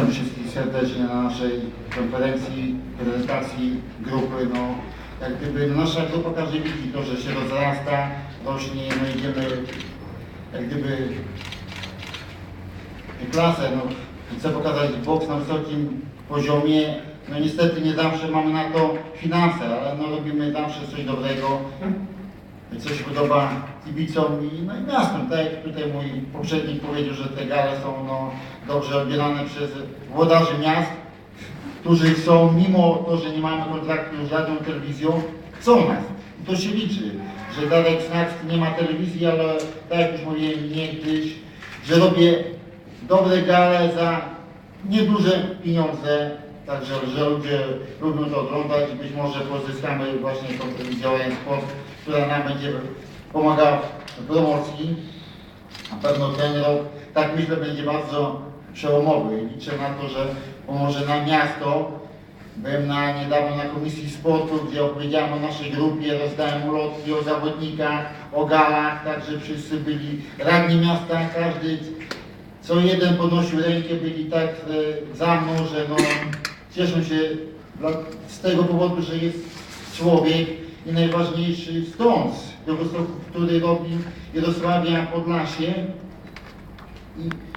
Witam wszystkich serdecznie na naszej konferencji, prezentacji grupy. No, jak gdyby nasza grupa każdy widzi to, że się rozrasta, rośnie, no idziemy jak gdyby klasę, no, chcę pokazać boks na wysokim poziomie. No niestety nie zawsze mamy na to finanse, ale no, robimy zawsze coś dobrego, co się podoba kibicom i, no i. Tak jak tutaj mój poprzednik powiedział, że te gale są no, dobrze odbierane przez włodarzy miast, którzy są, mimo to, że nie mamy kontraktu z żadną telewizją, chcą nas. I to się liczy, że Darek Snacki nie ma telewizji, ale tak jak już mówiłem niegdyś, że robię dobre gale za nieduże pieniądze, także że ludzie lubią to oglądać i być może pozyskamy właśnie tą ON Sport, która nam będzie pomagała w promocji. Na pewno ten rok, tak myślę, będzie bardzo przełomowy. Liczę na to, że pomoże nam miasto. Byłem na, niedawno na Komisji Sportu, gdzie opowiedziałem o naszej grupie, rozdałem ulotki o zawodnikach, o galach, także wszyscy byli radni miasta, każdy co jeden podnosił rękę, byli tak e, za mną, że no, cieszę się z tego powodu, że jest człowiek i najważniejszy stąd, który robi i rozsławia Podlasie. I